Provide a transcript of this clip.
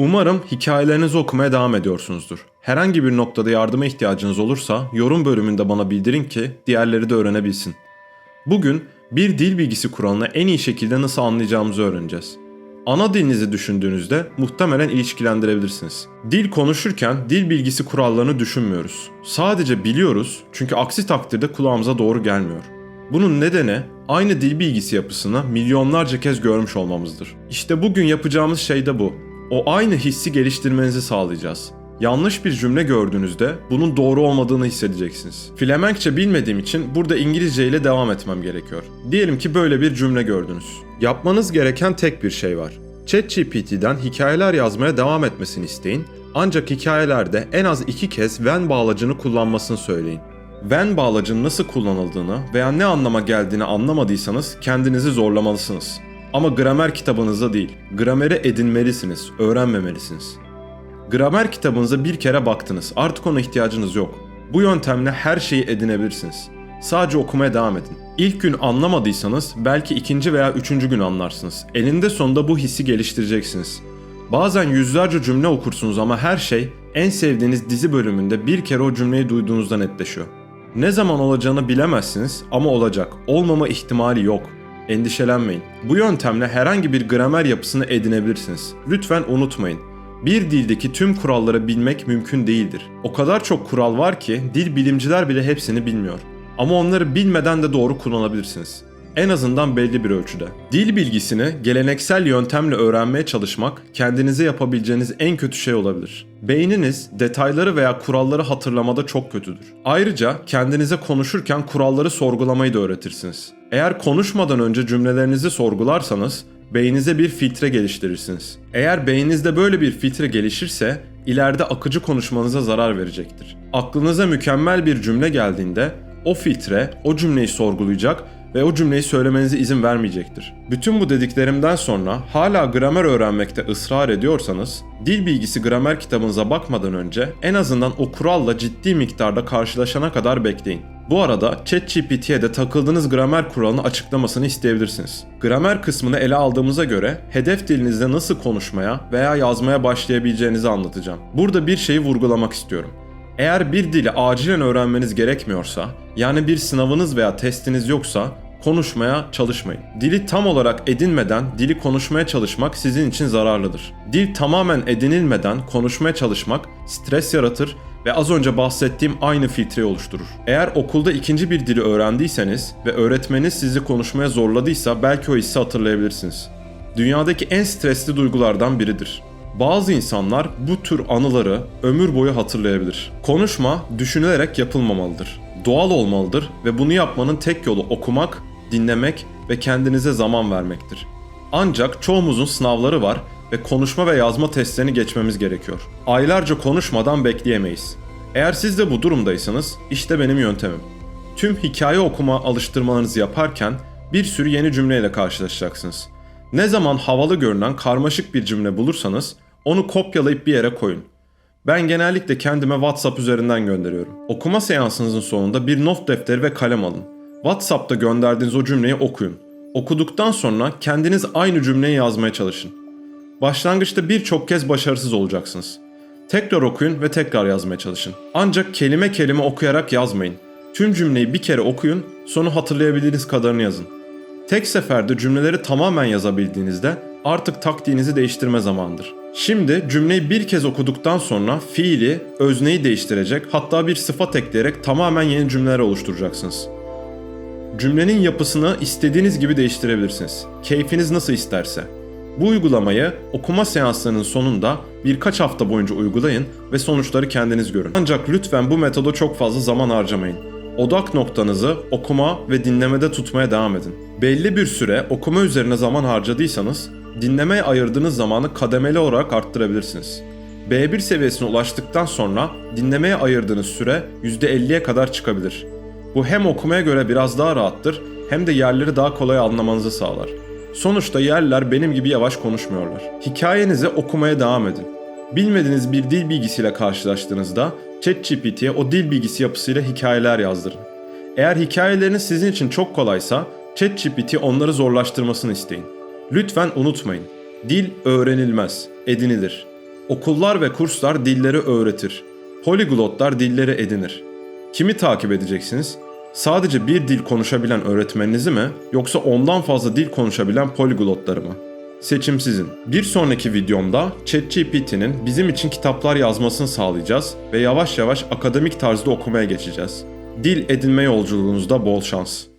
Umarım hikayelerinizi okumaya devam ediyorsunuzdur. Herhangi bir noktada yardıma ihtiyacınız olursa yorum bölümünde bana bildirin ki diğerleri de öğrenebilsin. Bugün bir dil bilgisi kuralını en iyi şekilde nasıl anlayacağımızı öğreneceğiz. Ana dilinizi düşündüğünüzde muhtemelen ilişkilendirebilirsiniz. Dil konuşurken dil bilgisi kurallarını düşünmüyoruz. Sadece biliyoruz çünkü aksi takdirde kulağımıza doğru gelmiyor. Bunun nedeni aynı dil bilgisi yapısını milyonlarca kez görmüş olmamızdır. İşte bugün yapacağımız şey de bu. O aynı hissi geliştirmenizi sağlayacağız. Yanlış bir cümle gördüğünüzde bunun doğru olmadığını hissedeceksiniz. Flemenkçe bilmediğim için burada İngilizce ile devam etmem gerekiyor. Diyelim ki böyle bir cümle gördünüz. Yapmanız gereken tek bir şey var. ChatGPT'den hikayeler yazmaya devam etmesini isteyin. Ancak hikayelerde en az iki kez when bağlacını kullanmasını söyleyin. When bağlacının nasıl kullanıldığını veya ne anlama geldiğini anlamadıysanız kendinizi zorlamalısınız. Ama gramer kitabınızda değil, grameri edinmelisiniz, öğrenmemelisiniz. Gramer kitabınıza bir kere baktınız. Artık ona ihtiyacınız yok. Bu yöntemle her şeyi edinebilirsiniz. Sadece okumaya devam edin. İlk gün anlamadıysanız belki ikinci veya üçüncü gün anlarsınız. Elinde sonunda bu hissi geliştireceksiniz. Bazen yüzlerce cümle okursunuz ama her şey en sevdiğiniz dizi bölümünde bir kere o cümleyi duyduğunuzda netleşiyor. Ne zaman olacağını bilemezsiniz ama olacak. Olmama ihtimali yok. Endişelenmeyin. Bu yöntemle herhangi bir gramer yapısını edinebilirsiniz. Lütfen unutmayın. Bir dildeki tüm kuralları bilmek mümkün değildir. O kadar çok kural var ki dil bilimciler bile hepsini bilmiyor. Ama onları bilmeden de doğru kullanabilirsiniz. En azından belli bir ölçüde. Dil bilgisini geleneksel yöntemle öğrenmeye çalışmak kendinize yapabileceğiniz en kötü şey olabilir. Beyniniz detayları veya kuralları hatırlamada çok kötüdür. Ayrıca kendinize konuşurken kuralları sorgulamayı da öğretirsiniz. Eğer konuşmadan önce cümlelerinizi sorgularsanız beyninize bir filtre geliştirirsiniz. Eğer beyninizde böyle bir filtre gelişirse ileride akıcı konuşmanıza zarar verecektir. Aklınıza mükemmel bir cümle geldiğinde o filtre o cümleyi sorgulayacak ve o cümleyi söylemenize izin vermeyecektir. Bütün bu dediklerimden sonra hala gramer öğrenmekte ısrar ediyorsanız, dil bilgisi gramer kitabınıza bakmadan önce en azından o kuralla ciddi miktarda karşılaşana kadar bekleyin. Bu arada ChatGPT'ye de takıldığınız gramer kuralını açıklamasını isteyebilirsiniz. Gramer kısmını ele aldığımıza göre hedef dilinizde nasıl konuşmaya veya yazmaya başlayabileceğinizi anlatacağım. Burada bir şeyi vurgulamak istiyorum. Eğer bir dili acilen öğrenmeniz gerekmiyorsa, yani bir sınavınız veya testiniz yoksa konuşmaya çalışmayın. Dili tam olarak edinmeden dili konuşmaya çalışmak sizin için zararlıdır. Dil tamamen edinilmeden konuşmaya çalışmak stres yaratır ve az önce bahsettiğim aynı filtreyi oluşturur. Eğer okulda ikinci bir dili öğrendiyseniz ve öğretmeniniz sizi konuşmaya zorladıysa belki o hissi hatırlayabilirsiniz. Dünyadaki en stresli duygulardan biridir. Bazı insanlar bu tür anıları ömür boyu hatırlayabilir. Konuşma düşünülerek yapılmamalıdır. Doğal olmalıdır ve bunu yapmanın tek yolu okumak, dinlemek ve kendinize zaman vermektir. Ancak çoğumuzun sınavları var ve konuşma ve yazma testlerini geçmemiz gerekiyor. Aylarca konuşmadan bekleyemeyiz. Eğer siz de bu durumdaysanız işte benim yöntemim. Tüm hikaye okuma alıştırmalarınızı yaparken bir sürü yeni cümleyle karşılaşacaksınız. Ne zaman havalı görünen karmaşık bir cümle bulursanız onu kopyalayıp bir yere koyun. Ben genellikle kendime WhatsApp üzerinden gönderiyorum. Okuma seansınızın sonunda bir not defteri ve kalem alın. WhatsApp'ta gönderdiğiniz o cümleyi okuyun. Okuduktan sonra kendiniz aynı cümleyi yazmaya çalışın. Başlangıçta birçok kez başarısız olacaksınız. Tekrar okuyun ve tekrar yazmaya çalışın. Ancak kelime kelime okuyarak yazmayın. Tüm cümleyi bir kere okuyun, sonra hatırlayabildiğiniz kadarını yazın. Tek seferde cümleleri tamamen yazabildiğinizde artık taktiğinizi değiştirme zamanıdır. Şimdi cümleyi bir kez okuduktan sonra fiili, özneyi değiştirecek hatta bir sıfat ekleyerek tamamen yeni cümleler oluşturacaksınız. Cümlenin yapısını istediğiniz gibi değiştirebilirsiniz. Keyfiniz nasıl isterse. Bu uygulamayı okuma seanslarının sonunda birkaç hafta boyunca uygulayın ve sonuçları kendiniz görün. Ancak lütfen bu metoda çok fazla zaman harcamayın. Odak noktanızı okuma ve dinlemede tutmaya devam edin. Belli bir süre okuma üzerine zaman harcadıysanız, dinlemeye ayırdığınız zamanı kademeli olarak arttırabilirsiniz. B1 seviyesine ulaştıktan sonra dinlemeye ayırdığınız süre %50'ye kadar çıkabilir. Bu hem okumaya göre biraz daha rahattır hem de yerleri daha kolay anlamanızı sağlar. Sonuçta yerliler benim gibi yavaş konuşmuyorlar. Hikayenizi okumaya devam edin. Bilmediğiniz bir dil bilgisiyle karşılaştığınızda ChatGPT'ye o dil bilgisi yapısıyla hikayeler yazdırın. Eğer hikayeleriniz sizin için çok kolaysa ChatGPT onları zorlaştırmasını isteyin. Lütfen unutmayın. Dil öğrenilmez, edinilir. Okullar ve kurslar dilleri öğretir. Poliglotlar dilleri edinir. Kimi takip edeceksiniz? Sadece bir dil konuşabilen öğretmeninizi mi yoksa ondan fazla dil konuşabilen poliglotları mı? Seçim sizin. Bir sonraki videomda ChatGPT'nin bizim için kitaplar yazmasını sağlayacağız ve yavaş yavaş akademik tarzda okumaya geçeceğiz. Dil edinme yolculuğunuzda bol şans.